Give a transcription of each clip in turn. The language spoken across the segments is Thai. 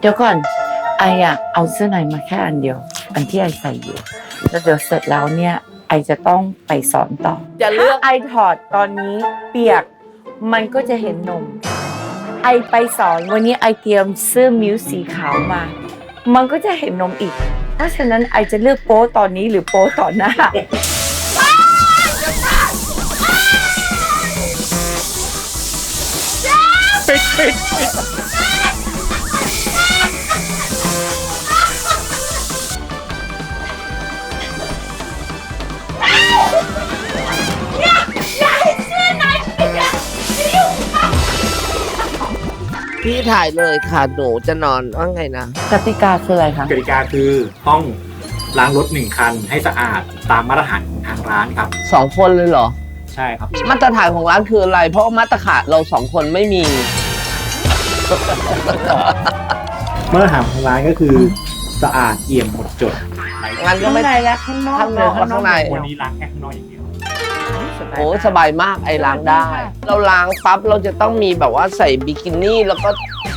เดี๋ยวก่อนไออะเอาเสื้อในมาแค่อันเดียว อันที่ไอใส่อยู่แล้วเดี๋ยวเสร็จแล้วเนี่ยไอจะต้องไปสอนต่อจะเลือกถ้าไอถอดตอนนี้เปียกมันก็จะเห็นนม ไอไปสอนวันนี้ไอเตรียมเสื้อมิวสีขาวมา มันก็จะเห็นนมอีกเพราะฉะนั้นไอจะเลือกโป๊ตอนนี้หรือโป๊ต่อนหน้า พี่ถ่ายเลยค่ะ หนูจะนอนว่าไงนะ กติกาคืออะไรคะ กติกาคือต้องล้างรถหนึ่งคันให้สะอาดตามมาตรฐานของทางร้านครับ สองคนเลยเหรอ ใช่ครับ มาตรฐานของร้านคืออะไร เพราะว่ามาตรฐานเราสองคนไม่มี มาตรฐานของร้านก็คือสะอาดเอี่ยมหมดจดงั้นก็ข้างไม่ในและข้างนอกข้างนอกหรือและข้างใน วันนี้ล้างแค่ข้างนอกอย่างเดียว โอ้สบายมากไอ้ล้างได้ เราล้างปั๊บเราจะต้องมีแบบว่าใส่บิกินี่แล้วก็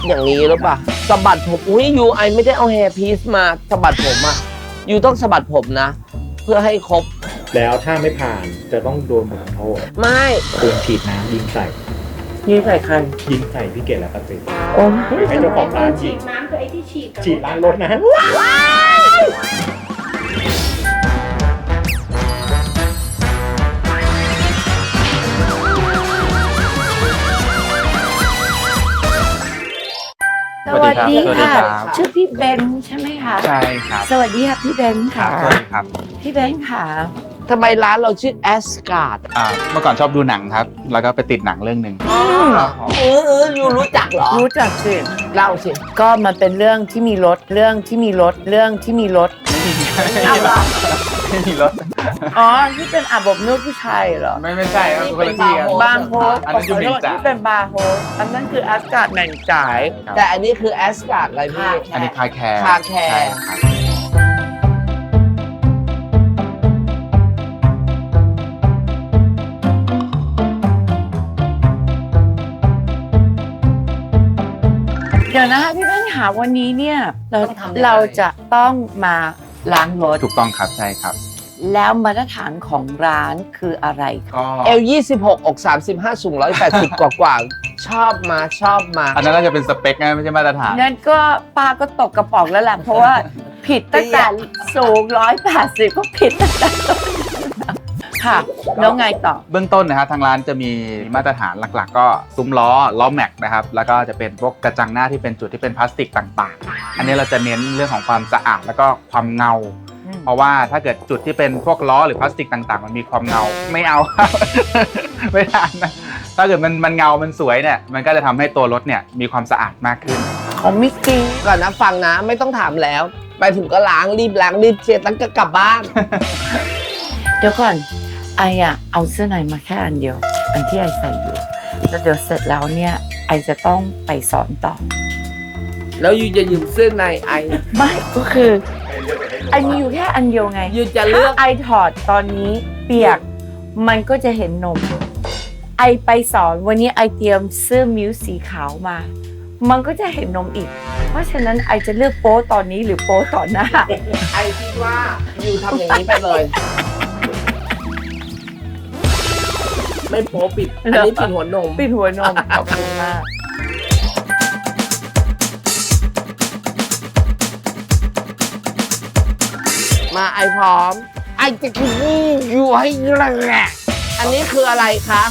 อย่างนี้หรือเปล่าสะบัดผมอุ้ยยูไอไม่ได้เอาแฮร์พีซมาสะบัดผมอะยูต้องสะบัดผมนะ เพื่อให้ครบ แล้วถ้าไม่ผ่านจะต้องโดนบทลงโทษไม่ปืนฉีดน้ำยิงใส่ ยืนใส่ใครยิงใส่พี่เกดและป้าติ๊กโอ้ให้เจ้าของร้านยิงน้ำคือไอ้ที่ฉีดฉีดล้างรถนะ สวัสดีสวัสดีค่ะ ครับ ชื่อพี่เบนใช่ไหมคะ ใช่ครับสวัสดีค่ะพี่เบนค่ะ สวัสดีครับพี่เบนค่ะ ทำไมร้านเราชื่อแอสการ์ดอ่าเมื่อก่อนชอบดูหนังครับ แล้วก็ไปติดหนังเรื่องหนึ่งเออเออยูรู้จักเหรอ รู้จักสิ เล่าสิ ก็มันเป็นเรื่องที่มีรถ เรื่องที่มีรถ เรื่องที่มีรถ เอาเหรอ ไม่มีรถ อ๋อ ที่เป็นอาบอบนวดผู้ชายเหรอ ไม่ไม่ใช่ครับคนละที่ครับโอ้บาร์โฮสอันนั้นอยู่เหม่งจ่าย ที่เป็นบาร์โฮสอันนั้นคืออากาศแหน่งจ่าย ครับแต่อันนี้คือแอสการ์ดอะไรพี่ อันนี้คาแคร์คาแคร์ ใช่ครับเดี๋ยวนะคะพี่เบนค่ะวันนี้เนี่ยเราต้องทำยังไงเราจะต้องมา ล้างรถ ถูกต้องครับใช่ครับ แล้วมาตรฐานของร้านคืออะไรคะก็เอลยี่สิบหกอกสามสิบห้าสูงร้อยแปดสิบกว่ากว่าๆชอบมาชอบมา อันนั้นน่าจะเป็นสเปคนะไม่ใช่มาตรฐานงั้นก็ป้าก็ตกกระป๋องแล้วแหละเพราะว่าผิดตั้งแต่สูงร้อยแปดสิบก็ผิดตั้งแต่ต้น ค่ะ แล้วไงต่อ เบื้องต้นนะครับทางร้านจะมีมาตรฐานหลัก ๆ ก็ซุ้มล้อล้อแม็กนะครับแล้วก็จะเป็นพวกกระจังหน้าที่เป็นจุดที่เป็นพลาสติกต่างๆ อันนี้เราจะเน้นเรื่องของความสะอาดแล้วก็ความเงาอืมเพราะว่าถ้าเกิดจุดที่เป็นพวกล้อหรือพลาสติกต่างๆ มันมีความเงาไม่เอาไม่ทานนะถ้าเกิดมันมันเงา มันสวยเนี่ยมันก็จะทำให้ตัวรถเนี่ยมีความสะอาดมากขึ้น ของมิกกี้ก่อนนะฟังนะไม่ต้องถามแล้ว ไปถึงก็ล้างรีบล้างรีบเช็ดตั้งก็กลับบ้าน เดี๋ยวก่อน ไออะเอาเสื้อในมาแค่อันเดียว อันที่ไอใส่อยู่แล้วเดี๋ยวเสร็จแล้วเนี่ยไอจะต้องไปสอนต่อ แล้วยูจะยืมเสื้อในไอ ไม่ก็คือไอมีอยู่แค่อันเดียวไงยูจะเลือก ถ้าไอถอดตอนนี้เปียกมันก็จะเห็นนม ไอไปสอนวันนี้ไอเตรียมเสื้อมิวสีขาวมา มันก็จะเห็นนมอีก เพราะฉะนั้นไอจะเลือกโป๊ตอนนี้หรือโป๊ต่อนหน้า ไอคิดว่ายูทำอย่างนี้ไปเลย ไม่โป๊ปิด อันนี้ปิดหัวนม ปิดหัวนมขอบคุณมากมาไอพร้อม ไอจะกินนี่ยูให้แรงอันนี้คืออะไรคะ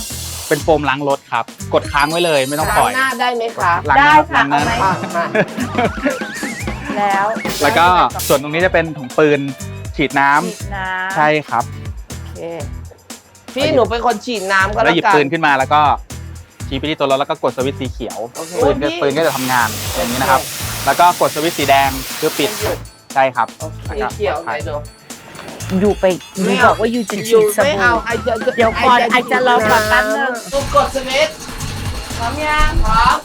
เป็นโฟมล้างรถครับ กดค้างไว้เลยไม่ต้องปล่อยล้างหน้าได้ไหมคะล้างหได้น้าค่ะล้างหเอาน้าไหมอะมาแล้ว แล้วก็ส่วนตรงนี้จะเป็นถุงปืนฉีดน้ำฉีดน้ำใช่ครับ โอเค พี่หนูเป็นคนฉีดน้ำก็แล้แล้ววหยิบกัน ปืนขึ้นมาแล้วก็ชี้ไปที่ตัวรถแล้วก็กดสวิตช์สีเขียวโอเคปืนก็พี่ ปืนก็จะทำงานอย่างนี้นะครับ แล้วก็กดสวิตช์สีแดงเพื่อปิดใช่ครับสีเขียวไหนดูอยู่ไปอยู่บอกว่าอยู่จะฉีดสไม่บู่ เอาไอจะเดี๋ยวก่อนไอจะรอก่อนแป๊บนึงตูกดสวิตช์พร้อมยังพร้อม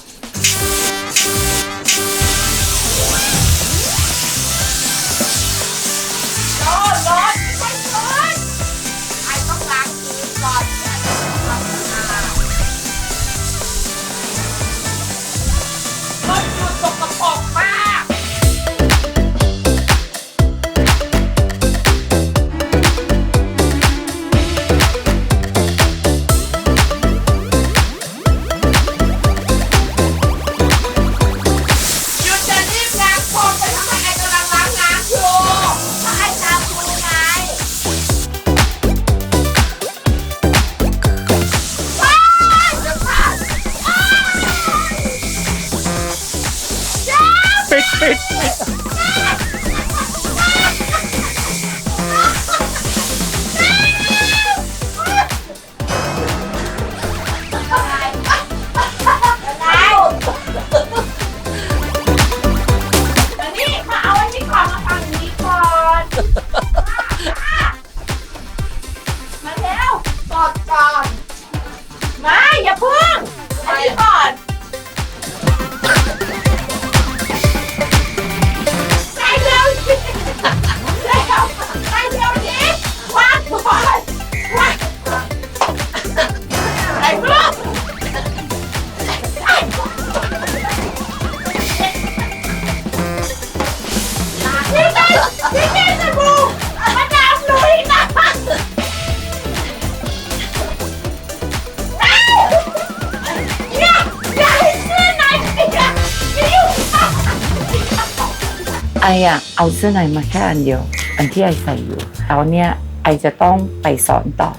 ออะเอาเสื้อในมาแค่อันเดียว อันที่ไอใส่อยู่แล้วเนี่ยไอจะต้องไปสอนต่อ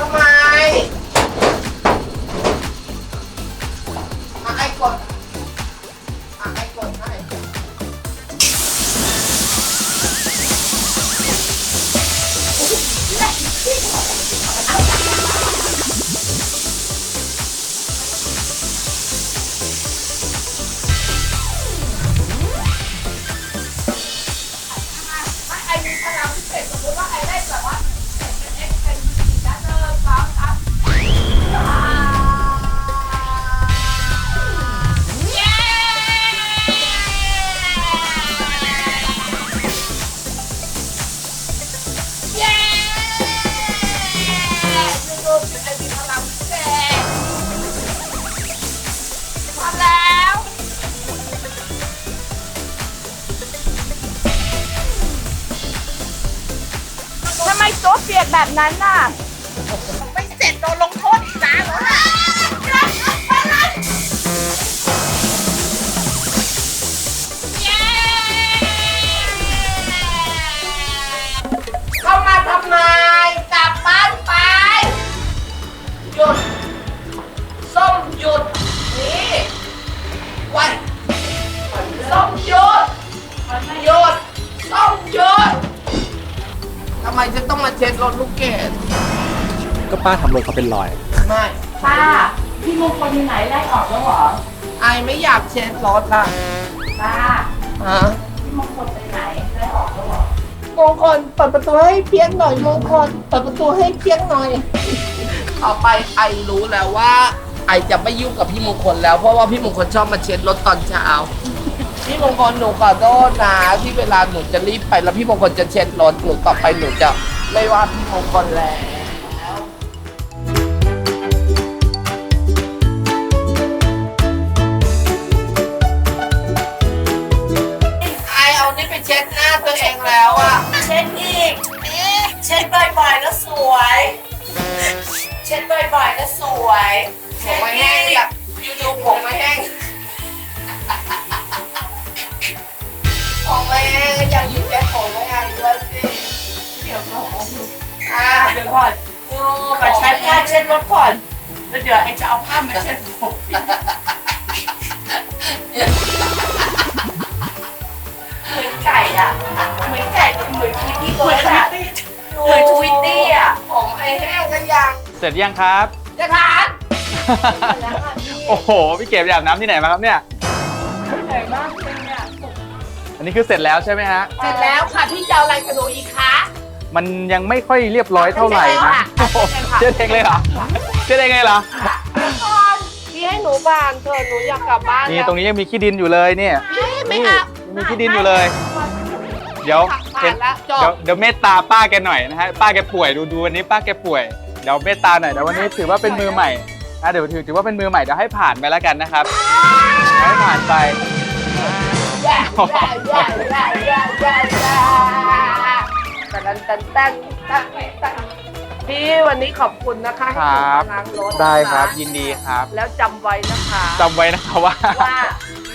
จ เปียกแบบนั้นน่ะ ไม่เสร็จโดนลง มจะต้องมาเช็ดรถลูกเกดก็ป้าทำรถเขาเป็นรอย ไม่ป้าพี่มงคลอยู่ไหนไล่ออกแล้วเหรอไอไม่อยากเช็ดรถล่ะป้าฮะพี่มงคลไปไหนไล่ออกแล้วเหรอมงคลเปิดประตูให้เพียงหน่อยมงคลเปิดประตูให้เพียงหน่อยต่อไปไอรู้แล้วว่า ไอจะไม่ยุ่งกับพี่มงคลแล้วเพราะว่าพี่มงคลชอบมาเช็ดรถตอนเช้า พี่มงคลหนูขอโทษนะที่เวลาหนูจะรีบไปแล้วพี่มงคลจะเช็ดรถหนูต่อไปหนูจะไม่ว่าพี่มงคลแล้ว ไอเอานี่ไปเช็ดหน้าตัวเองแล้วอะ รถก่อน แล้วเดี๋ยวไอ้จะเอาผ้ามาเช็ดผมเหมือนไก่อะเหมือนไก่เหมือนทวิตตี้เบิร์ดอะเหมือนทวิตตี้อะผมไอ้แห้งกันยังเสร็จยังครับ จะทานโอ้โห พี่เก็บอาบน้ำที่ไหนมาครับเนี่ยเหนื่อยมากเลยเนี่ยอันนี้คือเสร็จแล้วใช่ไหมฮะ เสร็จแล้วค่ะพี่จะเอาอะไรกระดูอีกคะ มันยังไม่ค่อยเรียบร้อยเท่าไหร่นะโอ้โห เช็ดเองเลยเหรอเช็ดเองเลยเหรอพี่ให้หนูบานเถอะหนูอยากกลับบ้านนี่แล้วตรงนี้ยังมีขี้ดินอยู่เลยเนี่ยไม่นี่เอายังมีขี้ดินอยู่เลย เดี๋ยวผ่าเห็นนแล้วจเดี๋ยวบเดี๋ยวเมตตาป้าแกหน่อยนะฮะป้าแกป่วยดูดูวันนี้ป้าแกป่วยเดี๋ยวเมตตาหน่อยเดี๋ยววันนี้ถือว่าเป็นมือใหม่นะเดี๋ยวถือถือว่าเป็นมือใหม่เดี๋ยวให้ผ่านไปแล้วกันนะครับให้ผ่านไปแย่แย่แย่แย่แย่แย่แย่ตันตันตันตันตัน พี่วันนี้ขอบคุณนะคะให้หนูมาล้างรถได้ครับนะะยินดีครับแล้วจำไว้นะคะจำไว้นะครับว่า ว่า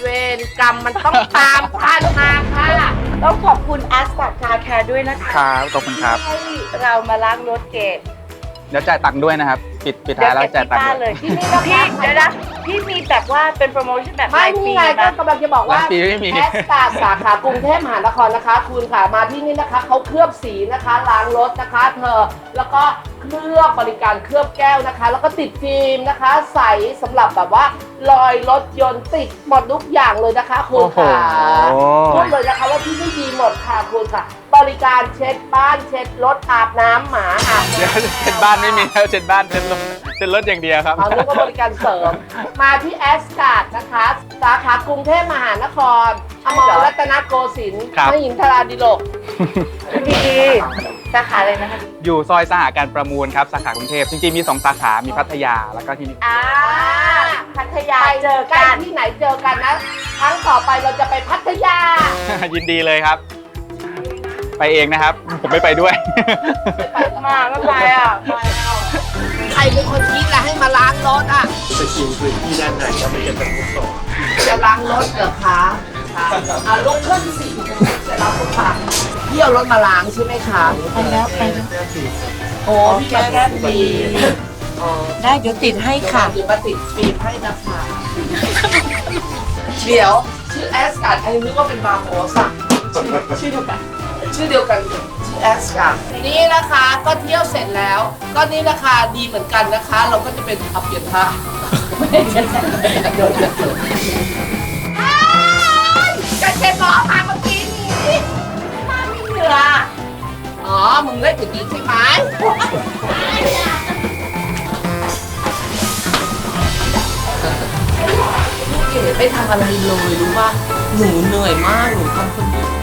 เวรกรรมมันต้องตามทันมาค่ะต้องขอบคุณแอสตัดคาแคร์ด้วยนะคะครับขอบคุณครับ ให้เรามาล้างรถเกตเดี๋ยวจ่ายตังค์ด้วยนะครับ ปิดปิดท้ายแล้วจ่ายตังค์บ้านด้เลวยยที่นี่ก็พี่เดี๋ยวนะ พี่มีแบบว่าเป็นโปรโมชั่นแบบไม่รายนี่ปีไงก็นะ กำลังจะบอกว่าร้านปีไม่มี แอสตาสาขากรุงเทพมหานครนะคะ คุณค่ะมาที่นี่นะคะเขาเคลือบสีนะคะล้างรถนะคะ เธอแล้วก็ เคลือบบริการเคลือบแก้วนะคะ แล้วก็ติดฟิล์มนะคะ ใสสำหรับแบบว่ารอยรถยนต์ติดหมดทุกอย่างเลยนะคะคุณโอ้โหค่ะพูดเลยนะคะว่าที่นี่ดีหมดค่ะคุณค่ะ บริการเช็ดบ้านเช็ดรถอาบน้ำหมาอาบเดี๋ยวน้ำ เช็ดบ้านไม่มีแล้วเช็ดบ้านเช็ดรถเช็ดรถอย่างเดียวครับ เอาเรียกว่าบริการเสริม มาที่แอสการ์ดนะคะ สาขากรุงเทพมหานครอมรรัตนโกสินทร์ครับ มหินทราดิโลกพี่ดี สาขาเลยนะคะอยู่ซอยสหการประมูลครับสาขากรุงเทพจริงๆมี2สาขามีพัทยาแล้วก็ที่นี่อ่าพัทยาไปเจอใกล้กันที่ไหนเจอกันนะครั้งต่อไปเราจะไปพัทยา ยินดีเลยครับ ไปเองนะครับ ผมไม่ไปด้วยมาไม่ไปอะไปเอาใครเป็นคนคิดละให้มาล้างรถอะสกิลพื้นที่ด้านในก็ไม่จะเป็นมุกโตจะล้างรถเหรอคะค่ะอะลุกขึ้นสิเสร็จแล้วคุณค่ะ พี่เอารถมาล้างใช่ไหมคะ ไปแล้วไปแล้วโอ้พี่มาแก้ปีอ๋อได้เดี๋ยวติดให้ค่ะ เดี๋ยวมาติดฟิล์มให้นะคะเดี๋ยวชื่อแอสการ์ดอันนี้นึกว่าเป็นบาร์โฮสอะชื่อเดียวกัน ชื่อเดียวกันชื่อแอสการ์ดนี่นะคะก็เที่ยวเสร็จแล้ว ก็นี่ราคาดีเหมือนกันนะคะ เราก็จะเป็นอับเปลี่ยนผ้าไม่ได้เช็ดเดี๋ย มึงเล่นอย่างนี้ใช่ไหมลูกเกดไม่ทำอะไรเลยรู้ป่ะหนูเหนื่อยมากหนูทำคนเดียว